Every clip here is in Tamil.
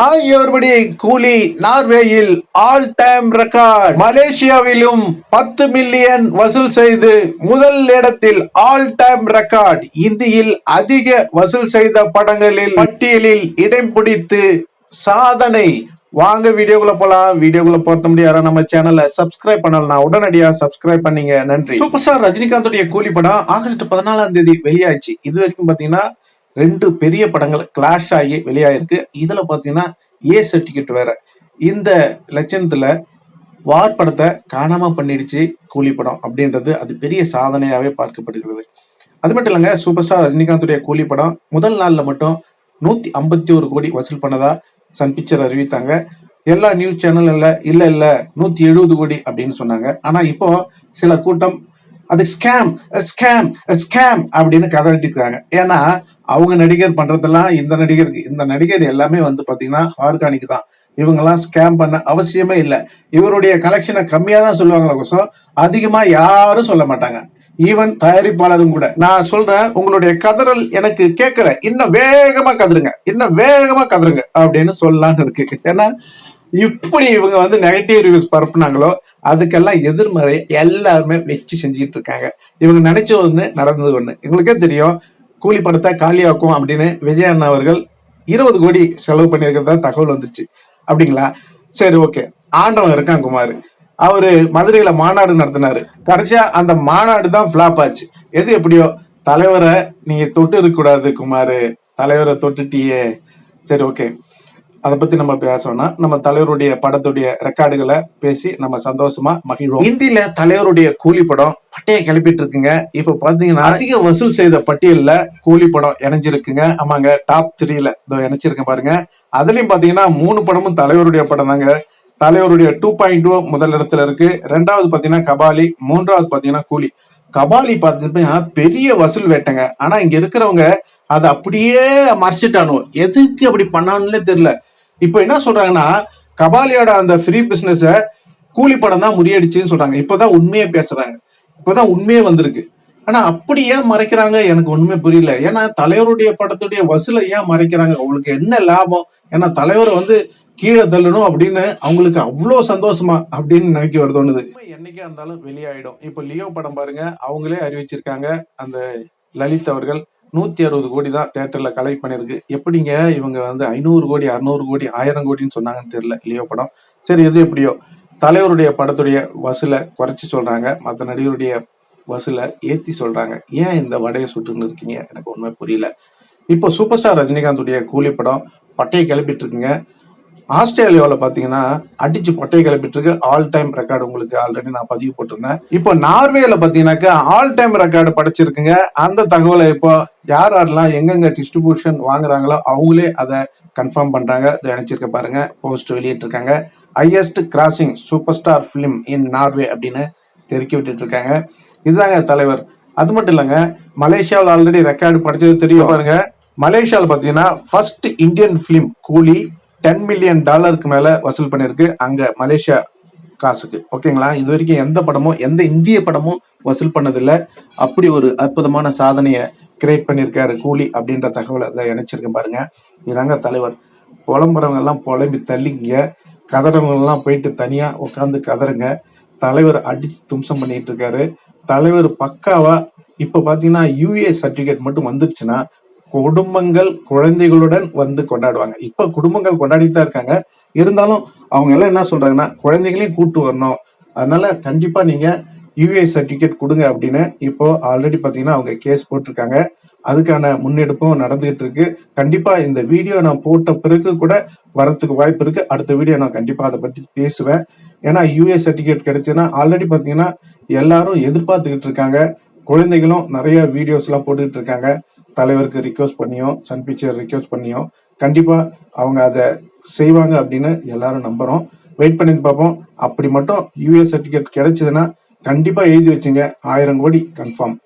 ஹாய் எவர்படி கூலி நார்வேயில் ஆல் டைம் ரெக்கார்ட். மலேசியாவிலும் பத்து மில்லியன் வசூல் செய்து முதல் இடத்தில் ஆல் டைம் ரெக்கார்ட். இந்தியில் அதிக வசூல் செய்த படங்களில் பட்டியலில் இடம் பிடித்து சாதனை. வாங்க வீடியோக்குள்ள போலாம். வீடியோக்குள்ள பொறுத்த முடியாத நம்ம சேனலை சப்ஸ்கிரைப் பண்ணலாம் உடனடியா சப்ஸ்கிரைப் பண்ணீங்க. நன்றி. சூப்பர் ஸ்டார் ரஜினிகாந்தோடைய கூலி படம் ஆகஸ்ட் பதினாலாம் தேதி வெளியாச்சு இது வரைக்கும் பாத்தீங்கன்னா ரெண்டு பெரிய படங்கள் கிளாஷ் ஆகி வெளியாயிருக்கு. இதுல பாத்தீங்கன்னா ஏ சர்டிஃபிகேட் வேற. இந்த லட்சணத்துல வார் படத்தை காணாம பண்ணிடுச்சு கூலி படம் அப்படின்றது அது பெரிய சாதனையாவே பார்க்கப்படுகிறது. அது மட்டும் இல்லைங்க சூப்பர் ஸ்டார் ரஜினிகாந்துடைய கூலி படம் முதல் நாள்ல மட்டும் நூத்தி ஐம்பத்தி ஒரு கோடி வசூல் பண்ணதா சன் பிக்சர் அறிவித்தாங்க. எல்லா நியூஸ் சேனல்ல இல்ல இல்ல நூத்தி எழுபது கோடி அப்படின்னு சொன்னாங்க. ஆனா இப்போ சில கூட்டம் அது ஸ்கேம் ஸ்கேம் ஸ்கேம் அப்படின்னு கதறிட்டுருக்காங்க ஏன்னா அவங்க நடிகர் பண்றதெல்லாம் இந்த நடிகர் இந்த நடிகர் எல்லாமே வந்து பாத்தீங்கன்னா ஆர்கானிக் தான். இவங்கெல்லாம் ஸ்கேம் பண்ண அவசியமே இல்லை. இவருடைய கலெக்ஷனை கம்மியாக தான் சொல்லுவாங்களே கோசம் அதிகமாக யாரும் சொல்ல மாட்டாங்க. ஈவன் தயாரிப்பாளரும் கூட. நான் சொல்றேன் உங்களுடைய கதறல் எனக்கு கேட்கல. இன்னும் வேகமா கதருங்க இன்னும் வேகமா கதருங்க அப்படின்னு சொல்லலான்னு இருக்கு. ஏன்னா இப்படி இவங்க வந்து நெகட்டிவ் ரிவ்யூஸ் பரப்புனாங்களோ அதுக்கெல்லாம் எதிர்மறை எல்லாருமே வச்சு செஞ்சுட்டு இருக்காங்க. இவங்க நினைச்ச ஒன்று நடந்தது ஒன்று எங்களுக்கே தெரியும் கூலி படத்தை காலியாக்கும் அப்படின்னு விஜய் அண்ணா அவர்கள் இருபது கோடி செலவு பண்ணியிருக்கிறதா தகவல் வந்துச்சு. அப்படிங்களா? சரி ஓகே. ஆண்டவன் இருக்கான் குமார். அவரு மதுரையில மாநாடு நடத்தினாரு. கடைசியா அந்த மாநாடு தான் ஃப்ளாப் ஆச்சு. எது எப்படியோ தலைவரை நீங்க தொட்டு இருக்க கூடாது குமார். தலைவரை தொட்டுட்டியே. சரி ஓகே. அதை பத்தி நம்ம பேசணும்னா நம்ம தலைவருடைய படத்துடைய ரெக்கார்டுகளை பேசி நம்ம சந்தோஷமா மகிழ்வோம். இந்தியில தலைவருடைய கூலி படம் பட்டையை கிளப்பிட்டு இருக்குங்க. இப்ப பாத்தீங்கன்னா அதிக வசூல் செய்த பட்டியல்ல கூலி படம் இணைஞ்சிருக்குங்க. ஆமாங்க டாப் த்ரீல இதோ இணைச்சிருக்கேன் பாருங்க. அதுலயும் பாத்தீங்கன்னா மூணு படமும் தலைவருடைய படம் தாங்க. தலைவருடைய டூ பாயிண்ட் டூ முதல் இடத்துல இருக்கு. ரெண்டாவது பாத்தீங்கன்னா கபாலி. மூன்றாவது பாத்தீங்கன்னா கூலி. கபாலி பார்த்தீங்கன்னா பெரிய வசூல் வேட்டைங்க. ஆனா இங்க இருக்கிறவங்க அதை அப்படியே மறைச்சிட்டானோ எதுக்கு அப்படி பண்ணானுன்னே தெரியல. இப்போ என்ன சொல்றாங்கன்னா கபாலியோட அந்த ஃப்ரீ பிசினஸ கூலி படம் தான் முறியடிச்சுன்னு சொல்றாங்க. இப்போதான் உண்மையே பேசுறாங்க. இப்போதான் உண்மையே வந்திருக்கு. ஆனா அப்படி ஏன் மறைக்கிறாங்க? எனக்கு ஒண்ணுமே புரியல. ஏன்னா தலைவருடைய படத்துடைய வசூலை ஏன் மறைக்கிறாங்க? அவங்களுக்கு என்ன லாபம்? ஏன்னா தலைவரை வந்து கீழே தள்ளணும் அப்படின்னு அவங்களுக்கு அவ்வளோ சந்தோஷமா அப்படின்னு நினைக்க வருதோணுது என்னைக்கா இருந்தாலும் வெளியாயிடும். இப்போ லியோ படம் பாருங்க. அவங்களே அறிவிச்சிருக்காங்க. அந்த லலித் அவர்கள் நூத்தி அறுபது கோடி தான் தேட்டர்ல கலெக்ட் பண்ணிருக்கு எப்படிங்க இவங்க வந்து ஐநூறு கோடி அறுநூறு கோடி ஆயிரம் கோடின்னு சொன்னாங்கன்னு தெரியல லியோ படம்? சரி எது எப்படியோ. தலைவருடைய படத்துடைய வசூலை குறைச்சி சொல்றாங்க. மற்ற நடிகருடைய வசூலை ஏத்தி சொல்றாங்க. ஏன் இந்த வடையை சுட்டுன்னு இருக்கீங்க? எனக்கு ஒண்ணுமே புரியல. இப்போ சூப்பர் ஸ்டார் ரஜினிகாந்துடைய கூலி படம் பட்டையை கிளப்பிட்டு இருக்குங்க. ஆஸ்திரேலியாவில் பார்த்தீங்கன்னா அடிச்சு கொட்டை கிளப்பிட்டு ஆல் டைம் ரெக்கார்டு உங்களுக்கு ஆல்ரெடி நான் பதிவு போட்டிருந்தேன். இப்போ நார்வேல பார்த்தீங்கன்னாக்கா ஆல் டைம் ரெக்கார்டு படைச்சிருக்குங்க. அந்த தகவலை இப்போ யார் யாரெல்லாம் எங்கெங்க டிஸ்ட்ரிபியூஷன் வாங்குறாங்களோ அவங்களே அதை கன்ஃபார்ம் பண்றாங்க. நினைச்சிருக்க பாருங்க. போஸ்ட் வெளியிட்டிருக்காங்க. Highest grossing super star film in Norway அப்படின்னு தெருக்கி விட்டுட்டு இருக்காங்க இதுதாங்க தலைவர். அது மட்டும் இல்லைங்க மலேசியாவில் ஆல்ரெடி ரெக்கார்டு படிச்சது தெரியும் பாருங்க. மலேசியாவில் பார்த்தீங்கன்னா first Indian film Coolie ten million டாலருக்கு மேல வசூல் பண்ணிருக்கு அங்க மலேசியா காசுக்கு. ஓகேங்களா? இது வரைக்கும் எந்த படமும் எந்த இந்திய படமும் வசூல் பண்ணதில்லை. அப்படி ஒரு அற்புதமான சாதனையை கிரியேட் பண்ணியிருக்காரு கூலி அப்படின்ற தகவலை அதை இணைச்சிருக்கேன் பாருங்க. இதாங்க தலைவர். புலம்புறவங்க எல்லாம் புலம்பி தள்ளிங்க கதறவங்கெல்லாம் போயிட்டு தனியா உட்காந்து கதறுங்க. தலைவர் அடிச்சு தும்சம் பண்ணிட்டு இருக்காரு. தலைவர் பக்காவா இப்ப பாத்தீங்கன்னா யூஏ சர்டிபிகேட் மட்டும் வந்துருச்சுன்னா குடும்பங்கள் குழந்தைகளுடன் வந்து கொண்டாடுவாங்க. இப்ப குடும்பங்கள் கொண்டாடிட்டு தான் இருக்காங்க. இருந்தாலும் அவங்க எல்லாம் என்ன சொல்றாங்கன்னா குழந்தைகளையும் கூட்டு வரணும். அதனால கண்டிப்பா நீங்க யூஏ சர்டிபிகேட் கொடுங்க அப்படின்னு இப்போ ஆல்ரெடி பாத்தீங்கன்னா அவங்க கேஸ் போட்டிருக்காங்க. அதுக்கான முன்னெடுப்பும் நடந்துகிட்டு இருக்கு. கண்டிப்பா இந்த வீடியோ நான் போட்ட பிறகு கூட வரத்துக்கு வாய்ப்பு இருக்கு. அடுத்த வீடியோ நான் கண்டிப்பா அதை பற்றி பேசுவேன். ஏன்னா யூஏ சர்டிபிகேட் கிடைச்சுன்னா ஆல்ரெடி பாத்தீங்கன்னா எல்லாரும் எதிர்பார்த்துக்கிட்டு இருக்காங்க. குழந்தைகளும் நிறைய வீடியோஸ் எல்லாம் போட்டுக்கிட்டு இருக்காங்க. தலைவருக்கு ரிக்வஸ்ட் பண்ணியும் சன் பிக்சர் ரிக்வஸ்ட் பண்ணியும் கண்டிப்பா அவங்க அதை செய்வாங்க அப்படின்னு எல்லாரும் நம்புறோம். வெயிட் பண்ணி பார்ப்போம். அப்படி மட்டும் யூஎஸ் சர்டிபிகேட் கிடைச்சதுன்னா கண்டிப்பா எழுதி வச்சுங்க. ஆயிரம் கோடி கன்ஃபார்ம்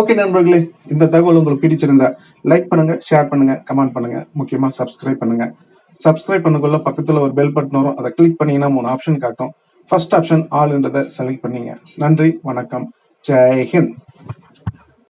ஓகே நண்பர்களே இந்த தகவல் உங்களுக்கு பிடிச்சிருந்தா லைக் பண்ணுங்க ஷேர் பண்ணுங்க கமெண்ட் பண்ணுங்க. முக்கியமா சப்ஸ்கிரைப் பண்ணுங்க. சப்ஸ்கிரைப் பண்ணக்குள்ள பக்கத்துல ஒரு பெல் பட்டன் வரும். அதை கிளிக் பண்ணீங்கன்னா மூணு ஆப்ஷன் காட்டும். ஃபர்ஸ்ட் ஆப்ஷன் ஆல்ன்றதை செலக்ட் பண்ணீங்க. நன்றி வணக்கம். ஜெய் ஹிந்த்.